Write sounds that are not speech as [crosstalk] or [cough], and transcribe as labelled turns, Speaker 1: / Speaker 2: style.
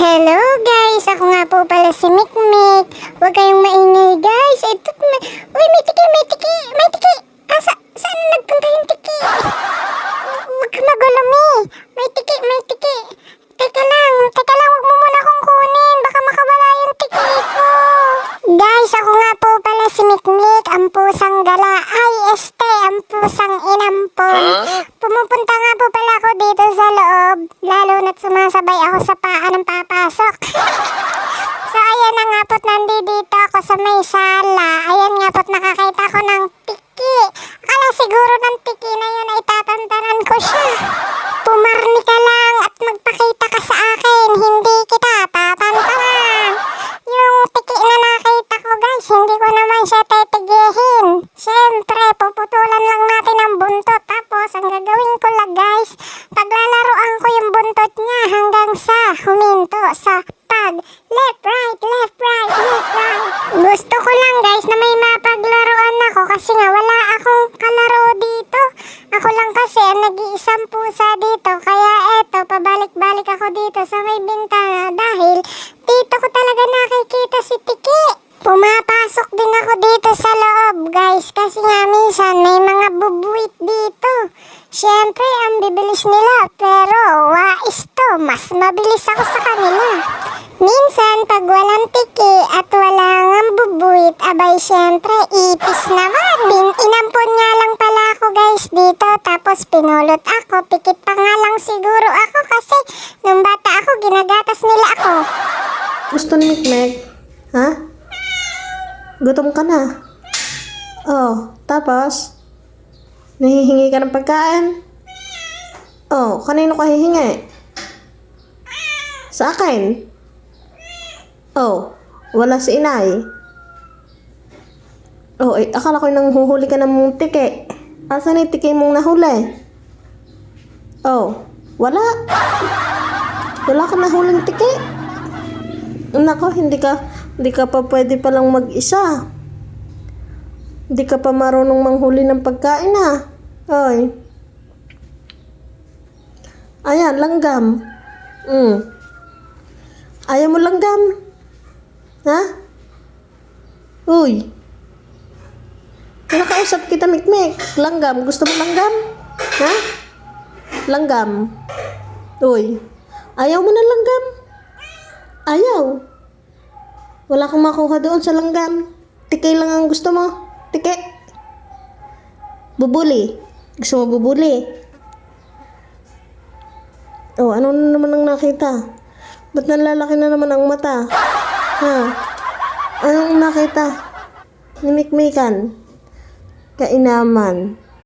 Speaker 1: Hello guys! Ako nga po pala si Mikmik. Huwag kayong maingay guys. Ito, may, uy, may tiki, may tiki, may tiki. Asa, saan nagpunta yung tiki? Huwag ka magulo, Mi. May tiki, may tiki. Teka lang, teka lang, huwag mo muna akong kunin. Baka makawala yung tiki ko. Guys, ako nga po pala si Mikmik, ang pusang gala. Ay, este, ang pusang inampon. Pumupunta nga po pala ako dito sa loob, lalo na't sumasabay ako sa paa ng papasok. [laughs] so, ayan na nga po't nandito ako sa may sala. Ayan nga po't nakakita ko ng tiki. Akala siguro ng tiki na yun ay tatantanan ko siya. Pumarni ka lang at magpakita ka sa akin. Hindi kita tatantanan. Yung tiki na nakita ko guys, hindi ko naman siya titigihin. Siyempre, puputulan lang natin ang buntot. Tapos, ang gagawin ko lang guys, paglalaroan ko yung buntot niya hanggang sa huminto sa pag left, right, left, right, left, right. Gusto ko lang guys na may mapaglaruan ako kasi nga wala akong kalaro dito. Ako lang kasi ang nag-iisang pusa dito. Kaya eto, pabalik-balik ako dito sa may bintana dahil dito ko talaga nakikita si Tiki. Pumapasok din ako dito sa loob, guys, kasi nga minsan may mga bubuit dito. Siyempre, ang bibilis nila, pero wais to, mas mabilis ako sa kanila. Minsan, pag walang tiki at walang ang bubuit, abay siyempre, ipis naman. Bin inampon nga lang pala ako guys dito, tapos pinulot ako. Pikit pa nga lang siguro ako kasi nung bata ako, ginagatas nila ako.
Speaker 2: Gusto ni Mikmek? Ha? Gutom ka na? Oh, tapos? Nahihingi ka ng pagkain? Oh, kanino ka hihingi? Sa akin? Oh, wala si inay. Oh, eh, akala ko nang huhuli ka ng tike. Asan yung tike mong nahuli? Oh, wala. Wala ka nahuling tike. Nako, hindi ka, hindi ka pa pwede palang mag-isa. Hindi ka pa marunong manghuli ng pagkain ha. Oy. Ayan, langgam. Mm. Ayaw mo langgam? Ha? Uy. Kinakausap kita, Mikmik. Langgam. Gusto mo langgam? Ha? Langgam. Uy. Ayaw mo na langgam? Ayaw. Wala kang makuha doon sa langgam. Tikay lang ang gusto mo. Tike. Bubuli. Gusto mo bubuli? Oh, ano na naman ang nakita? Ba't nalalaki na naman ang mata? Ha? Anong nakita? Nimikmikan. Kainaman.